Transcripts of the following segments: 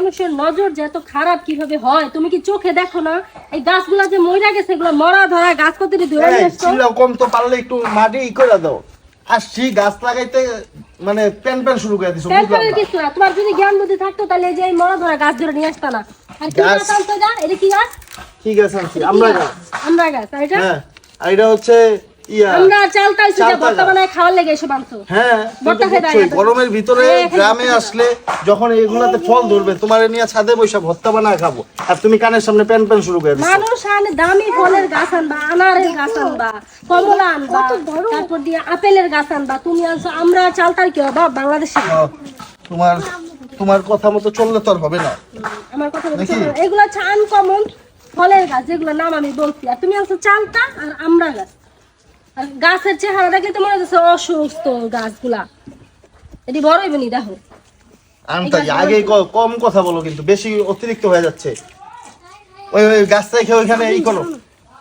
মানুষের নজর যে এত খারাপ কীভাবে হয়? তুমি কি চোখে দেখো না? এই গাছগুলা যে মইরা গেছে এগুলো মরা ধরা গাছ কত কম তো পারলে একটু মাটি ই করে দাও। আসছি গাছ লাগাইতে মানে প্যান প্যান শুরু করে দিছো বুঝলাম কিছু না। তোমার যদি জ্ঞান বুদ্ধি থাকতো তাহলে এই যে এই মরা ধরা গাছ ধরে নিয়ে আসতা না। আর কি গাছ- আনছো যা? এটা কি গাছ? কি গাছ আনছি। আমরা গাছ। আমরা গাছ আর এটা? হ্যাঁ আর এটা হচ্ছে ইয়া আমরা চালতাল সুজা ভর্তা বানায় খাওয়ার লেগে এসব আনছো হ্যাঁ ভর্তা। গরমের ভিতরে হ্যাঁ, হ্যাঁ, গ্রামে আসলে যখন এগুলাতে ফল ধরবে তোমার নিয়ে ছাদে বৈশা ভর্তা বানায় খাব। আর তুমি কানের সামনে প্যান প্যান শুরু করে দিচ্ছ মানুষ আনে দামি ফলের গাছ আনবা আনারের গাছ আনবা কমলা আনবা তারপর দিয়ে আপেলের গাছ আনবা। তুমি আনছো আমরা চালতার কি অভাব বাংলাদেশে? ও, তোমার তোমার কথা মতো চললে তো আর হবে না। আমার কথা। এগুলো আনকমন ফলের গাছ যেগুলো নাম আমি বলছি। আর তুমি আনছো চালতা আর আমরা গাছ। আর গাছের চেহারা দেখলে তো মনে হচ্ছে অসুস্থ গাছগুলা। এটি বড় হইবে নি দেখো। আগে কম কথা বলো কিন্তু বেশি অতিরিক্ত হয়ে যাচ্ছে। ওই ওই গাছ রেখে ওইখানে এই করো।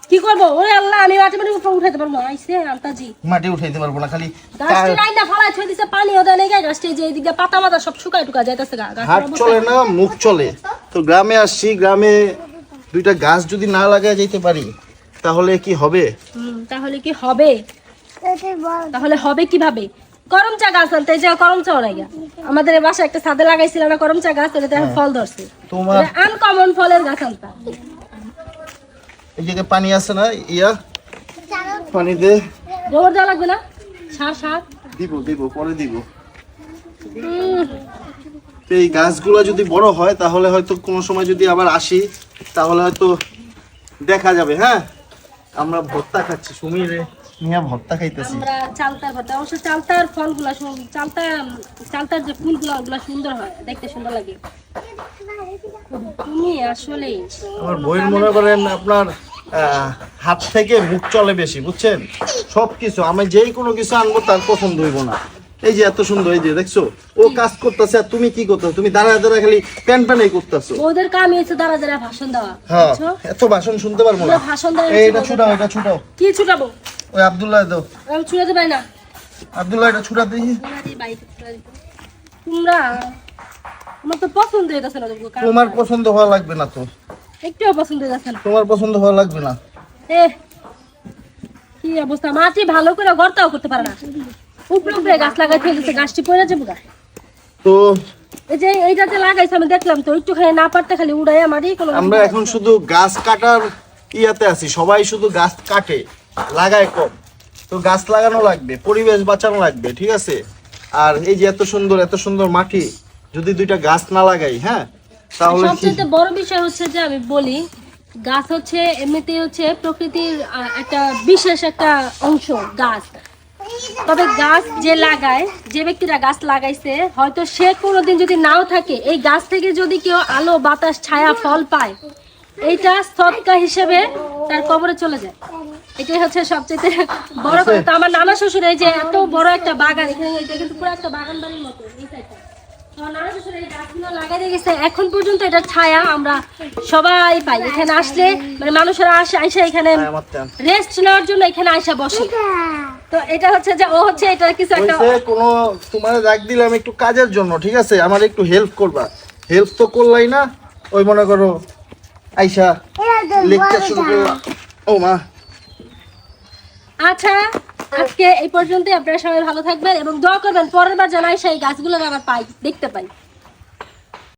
কি করব? ওরে আল্লাহ আমি মাটি মাটি উপরে উঠাইতে পারব না। আইসে আন্তাজি। মাটি উঠাইতে পারব না খালি গাছটি নাই না ফালাই থই দিছে পানি গাছটি যে এদিকে পাতা মাতা সব শুকায় টুকা যাইতেছে গা। গাছের হাত চলে না মুখ চলে। তো গ্রামে আসছি গ্রামে দুইটা গাছ যদি না লাগায় যেতে পারি তাহলে কি হবে? তাহলে কি হবে? তাহলে হবে কীভাবে? করম চা গাছ আনতে যে করম চা নাই আমাদের বাসায় একটা ছাদে লাগাইছিল না করম চা গাছ ওটাতে এখন ফল ধরছে। তোমার আনকমন ফলের গাছ আনতাম এই জায়গায় পানি আছে না ইয়া? পানি দে। গোবর দেওয়া লাগবে না? সার সার। দিব দিব পরে দিব। এই গাছগুলো যদি বড় হয় তাহলে হয়তো কোনো সময় যদি আবার আসি তাহলে হয়তো দেখা যাবে হ্যাঁ? আমরা ভর্তা খাচ্ছি সুমিরে। মিয়া ভর্তা খাইতেছি। আমরা চালতার ভর্তা অবশ্য চালতার ফলগুলা চালতা চালতার যে ফুলগুলা ওগুলা সুন্দর হয় দেখতে সুন্দর লাগে। তুমি আসলে আমার বইয়ের মনে করেন আপনার আহ, হাত থেকে মুখ চলে বেশি বুঝছেন? সব কিছু আমি যেই কোনো কিছু আনব তার পছন্দ হইব না। এই যে এত সুন্দর এই যে দেখছ? ও কাজ করতেছে আর তুমি কি করতেছো? তুমি দাঁড়ায় দাঁড়ায় খালি প্যান প্যানই করতেছো। ওদের কামই হচ্ছে দাঁড়া দাঁড়া ভাষণ দেওয়া হ্যাঁ এত ভাষণ শুনতে পারব না। ভাষণ দেওয়া এটা ছুটাও এটা ছুটাও। কি ছুটাবো? ওই আব্দুল্লাহ দাও। আমি ছুটাতে পারি না। আব্দুল্লাহ এটা ছুটা দিই। তোমরা আমার তো পছন্দ হইতেছে না তোমার? পছন্দ? হওয়া লাগবে না তো। একটুও পছন্দ হইতেছে না। তোমার পছন্দ হওয়া লাগবে না। এ কি অবস্থা? মাটি ভালো করে গর্তাও করতে পারে না। উপরে উপরে গাছ লাগাই ফেলেছে গাছটি পড়ে যাব গা তো এই যে এইটাতে লাগাইছে আমি দেখলাম তো একটুখানি না পারতে খালি উড়াইয়া মারি কোনো আমরা এখন শুধু গাছ কাটার ইয়াতে আছি সবাই শুধু গাছ কাটে লাগায় কম। তো গাছ লাগানো লাগবে পরিবেশ বাঁচানো লাগবে ঠিক আছে? আর এই যে এত সুন্দর এত সুন্দর মাটি যদি দুইটা গাছ না লাগাই হ্যাঁ? তাহলে সবচেয়ে বড় বিষয় হচ্ছে যে আমি বলি গাছ হচ্ছে এমনিতে হচ্ছে প্রকৃতির একটা বিশেষ একটা অংশ গাছ। তবে গাছ যে লাগায় যে ব্যক্তিরা গাছ লাগাইছে হয়তো সে কোনোদিন যদি নাও থাকে এই গাছ থেকে যদি কেউ আলো বাতাস ছায়া ফল পায় এইটা সৎকা হিসেবে তার কবরে চলে যায়। এটাই হচ্ছে সবচেয়ে বড় কথা। আমার নানা শ্বশুর এই যে এত বড় একটা বাগান এখানে এটা কিন্তু পুরো একটা বাগান বাড়ির মতো এই সাইডটা। এখন পর্যন্ত এটা ছায়া আমরা সবাই পাই। এখানে আসলে মানে মানুষেরা আসে আইসা এখানে হ্যাঁ, রেস্ট নেওয়ার জন্য এখানে আইসা বসে। তো এটা হচ্ছে যে ও হচ্ছে এটা কিছু একটা কোনো তোমার ডাক দিলাম একটু কাজের জন্য ঠিক আছে? আমার একটু হেল্প করবা। হেল্প তো করলাই না ওই মনে করো আইসা লেকচার শুরু করলা ও মা। আচ্ছা আজকে এই পর্যন্তই, আপনারা সবাই ভালো থাকবেন এবং দোয়া করবেন, পরের বার জানাই সেই গাছগুলো আবার পাই, দেখতে পাই।